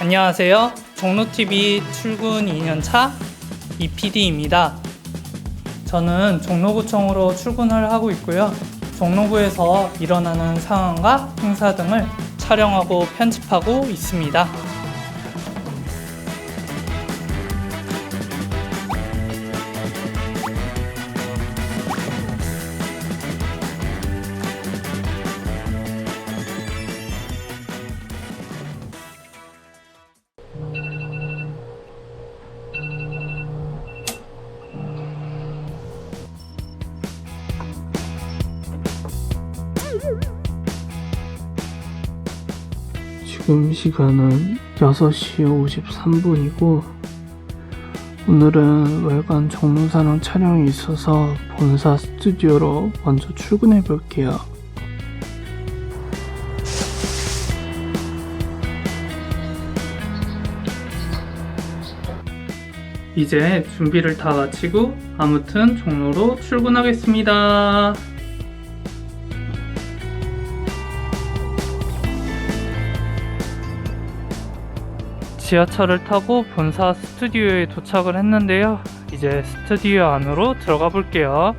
안녕하세요. 종로TV 출근 2년차 이PD입니다. 저는 종로구청으로 출근을 하고 있고요. 종로구에서 일어나는 상황과 행사 등을 촬영하고 편집하고 있습니다. 지금 시간은 6시 53분이고 오늘은 월간 종로사랑 촬영이 있어서 본사 스튜디오로 먼저 출근해 볼게요. 이제 준비를 다 마치고 아무튼 종로로 출근하겠습니다. 지하철을 타고 본사 스튜디오에 도착을 했는데요. 이제 스튜디오 안으로 들어가 볼게요.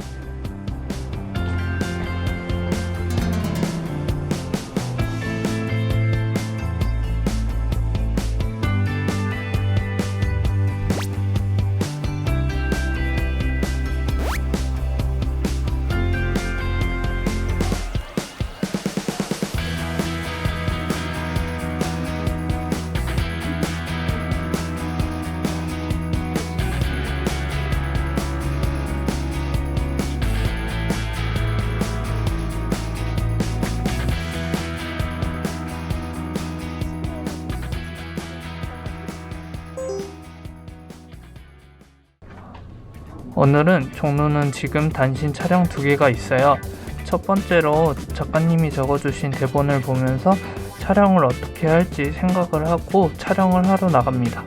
오늘은 종로는 지금 단신 촬영 두 개가 있어요. 첫 번째로 작가님이 적어주신 대본을 보면서 촬영을 어떻게 할지 생각을 하고 촬영을 하러 나갑니다.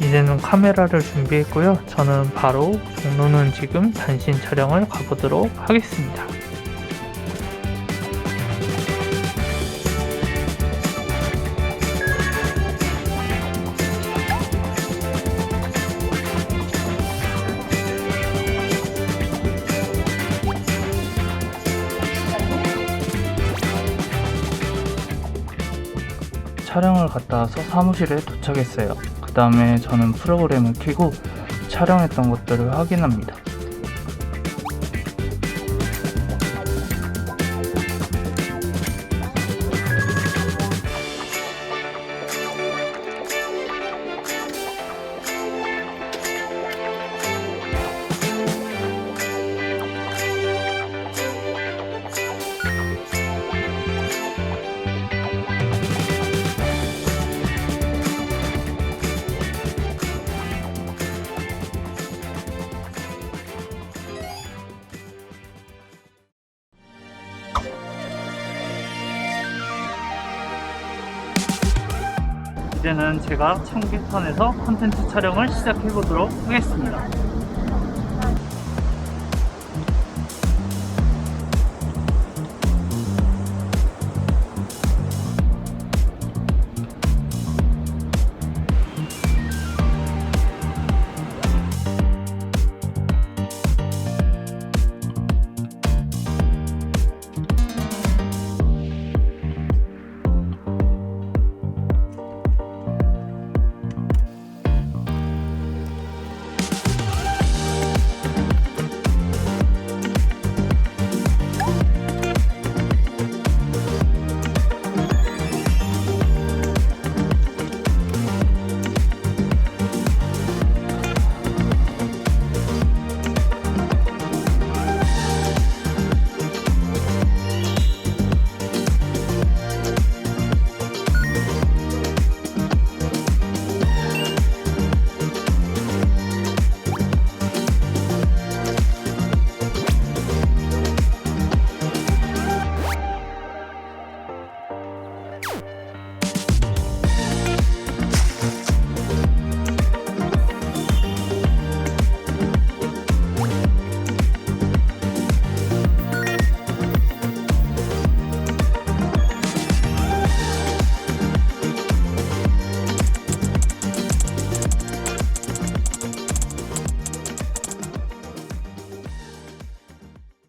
이제는 카메라를 준비했고요. 저는 바로 종로는 지금 단신 촬영을 가보도록 하겠습니다. 촬영을 갔다 와서 사무실에 도착했어요. 그 다음에 저는 프로그램을 켜고 촬영했던 것들을 확인합니다. 이제는 제가 청계천에서 콘텐츠 촬영을 시작해 보도록 하겠습니다.